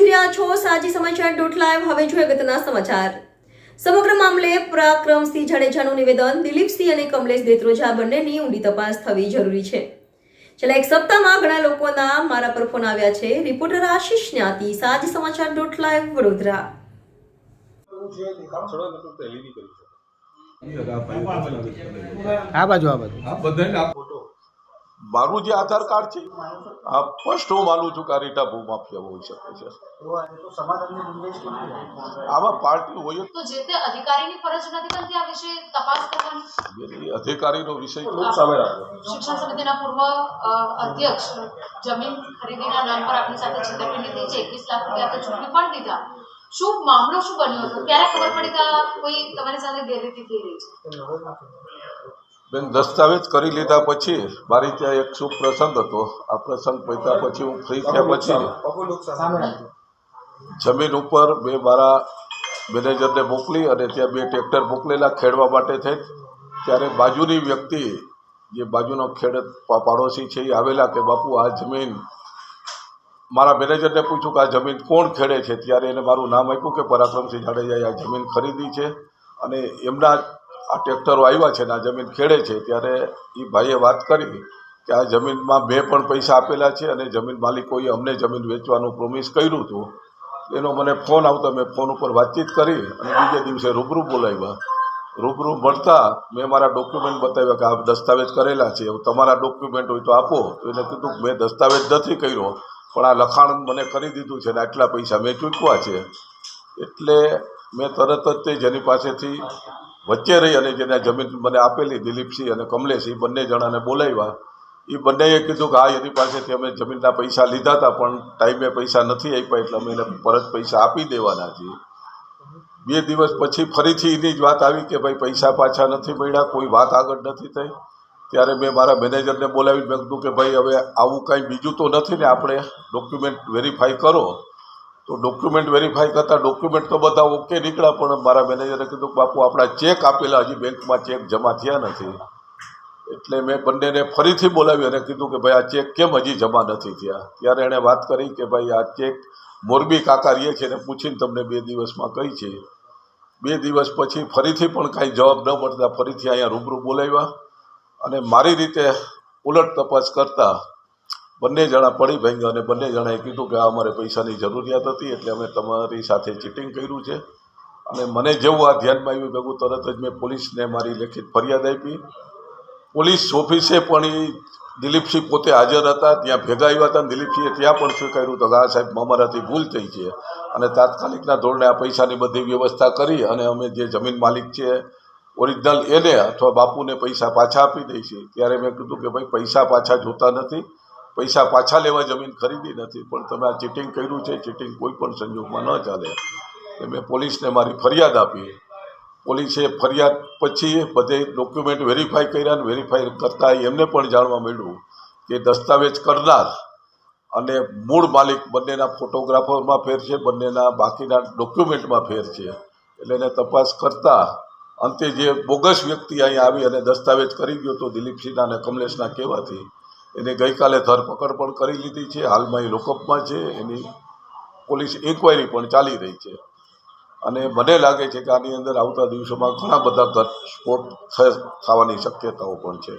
જોઈ રહ્યા છો સાજી સમાચાર ડોટ લાઈવ. હવે જોઈએ અગત્યના સમાચાર. સમગ્ર મામલે પરાક્રમસિંહ જાડેજાનું નિવેદન દિલીપસિંહ અને કમલેશ દેત્રોજા બંનેની ઊંડી તપાસ થવી જરૂરી છે. છેલ્લા એક સપ્તાહમાં ઘણા લોકોના મારા પર ફોન આવ્યા છે. રિપોર્ટર આશીષ ન્યાતી સાજી સમાચાર ડોટ લાઈવ વડોદરા. આ બાજુ આ બાજુ. આ બધાને ફોટો મારું જે આધાર કાર્ડ છે આ ફર્સ્ટ હું માનું છું કે આ રીટા ભૂમાફિયા હોઈ શકે છે. આમાં પાર્ટી હોય જે. તે અધિકારીની ફરજ નથી બનતી આ વિશે તપાસ કરવાની? નહીં. અધિકારીનો વિષય શિક્ષણ સમિતિના પૂર્વ અધ્યક્ષ જમીન ખરીદીના નામ પર આપની સાથે છેતરપિંડી થઈ છે. એકવીસ લાખ રૂપિયા તો ચૂકવી પણ દીધા. શું મામલો શું બન્યો હતો? ક્યારે ખબર પડી કે કોઈ તમારી સાથે ગેરરીતિ થઈ રહી છે? બેન દસ્તાવેજ કરી લીધા પછી મારી ત્યાં એક શુભ પ્રસંગ હતો. આ પ્રસંગ પૈતા પછી હું ફ્રી થયા પછી જમીન ઉપર મેં મારા મેનેજરને મોકલી અને ત્યાં બે ટ્રેક્ટર મોકલેલા ખેડવા માટે થઈ. ત્યારે બાજુની વ્યક્તિ જે બાજુનો ખેડત પાડોશી છે એ આવેલા કે બાપુ આ જમીન મારા મેનેજરને પૂછ્યું કે આ જમીન કોણ ખેડે છે? ત્યારે એને મારું નામ આપ્યું કે પરાક્રમસિંહ જાડેજાએ આ જમીન ખરીદી છે. અને એમના આ ટ્રેક્ટરો આવ્યા છે ને આ જમીન ખેડે છે, ત્યારે એ ભાઈએ વાત કરી કે આ જમીનમાં મેં પણ પૈસા આપેલા છે અને જમીન માલિકોએ અમને જમીન વેચવાનું પ્રોમિસ કર્યું હતું. એનો મને ફોન આવતો, મેં ફોન ઉપર વાતચીત કરી અને બીજે દિવસે રૂબરૂ બોલાવ્યા. રૂબરૂ મળતા મેં મારા ડોક્યુમેન્ટ બતાવ્યા કે આ દસ્તાવેજ કરેલા છે તમારા ડોક્યુમેન્ટ હોય તો આપો. તો એને કીધું મેં દસ્તાવેજ નથી કર્યો, પણ આ લખાણ મને કરી દીધું છે ને આટલા પૈસા મેં ચૂકવા છે. એટલે મેં તરત જ તે જેની પાસેથી વચ્ચે રહી અને જેને જમીન મને આપેલી દિલીપસિંહ અને કમલેશ એ બંને જણાને બોલાવ્યા. એ બંનેએ કીધું કે હા એની પાસેથી અમે જમીનના પૈસા લીધા હતા, પણ ટાઈમે પૈસા નથી આપ્યા એટલે અમે એને પરત પૈસા આપી દેવાના છીએ. બે દિવસ પછી ફરીથી એની જ વાત આવી કે ભાઈ પૈસા પાછા નથી મળ્યા, કોઈ વાત આગળ નથી થઈ. ત્યારે મેં મારા મેનેજરને બોલાવી મેં કીધું કે ભાઈ હવે આવું કાંઈ બીજું તો નથી ને, આપણે ડોક્યુમેન્ટ વેરીફાઈ કરો. તો ડોક્યુમેન્ટ વેરીફાઈ કરતાં ડોક્યુમેન્ટ તો બધા ઓકે નીકળ્યા, પણ મારા મેનેજરે કીધું બાપુ, આપણા ચેક આપેલા હજી બેંકમાં ચેક જમા થયા નથી. એટલે મેં બંનેને ફરીથી બોલાવી અને કીધું કે ભાઈ, આ ચેક કેમ હજી જમા નથી થયા? ત્યારે એણે વાત કરી કે ભાઈ, આ ચેક મોરબી કાકા રહીએ છે એને પૂછીને તમને બે દિવસમાં કહી છે. બે દિવસ પછી ફરીથી પણ કાંઈ જવાબ ન મળતા ફરીથી અહીંયા રૂબરૂ બોલાવ્યા અને મારી રીતે ઉલટ તપાસ કરતાં બંને જણા પડી ભાંગ્યા અને બંને જણાએ કીધું કે આ અમારે પૈસાની જરૂરિયાત હતી એટલે અમે તમારી સાથે ચીટિંગ કર્યું છે. અને મને જેવું આ ધ્યાનમાં આવ્યું ભેગું તરત જ મેં પોલીસને મારી લેખિત ફરિયાદ આપી. પોલીસ ઓફિસે પણ એ દિલીપસિંહ પોતે હાજર હતા, ત્યાં ભેગા આવ્યા હતા દિલીપસિંહે ત્યાં પણ સ્વીકાર્યું તો કે આ સાહેબ, અમારાથી ભૂલ થઈ છે. અને તાત્કાલિકના ધોરણે આ પૈસાની બધી વ્યવસ્થા કરી અને અમે જે જમીન માલિક છે, ઓરિજિનલ એને અથવા બાપુને પૈસા પાછા આપી દઈશું. ત્યારે મેં કીધું કે ભાઈ, પૈસા પાછા જોતા નથી. પૈસા પાછા લેવા જમીન ખરીદી નથી, પણ તમે આ ચીટિંગ કર્યું છે, ચીટિંગ કોઈ પણ સંજોગમાં ન ચાલે. એટલે મેં પોલીસને મારી ફરિયાદ આપી. પોલીસે ફરિયાદ પછી બધે ડોક્યુમેન્ટ વેરીફાઈ કર્યા અને વેરીફાઈ કરતાં એમને પણ જાણવા મળ્યું કે દસ્તાવેજ કરનાર અને મૂળ માલિક બંનેના ફોટોગ્રાફરમાં ફેર છે, બંનેના બાકીના ડોક્યુમેન્ટમાં ફેર છે. એટલે એને તપાસ કરતાં અંતે જે બોગસ વ્યક્તિ અહીંયા આવી અને દસ્તાવેજ કરી ગયો તો દિલીપસિંહના અને કમલેશના કહેવાથી એને ગઈકાલે ધરપકડ પણ કરી લીધી છે. હાલમાં એ લોકઅપમાં છે. એની પોલીસ ઇન્કવાયરી પણ ચાલી રહી છે. અને મને લાગે છે કે આની અંદર આવતા દિવસોમાં ઘણા બધા ઘટસ્ફોટ થવાની શક્યતાઓ પણ છે.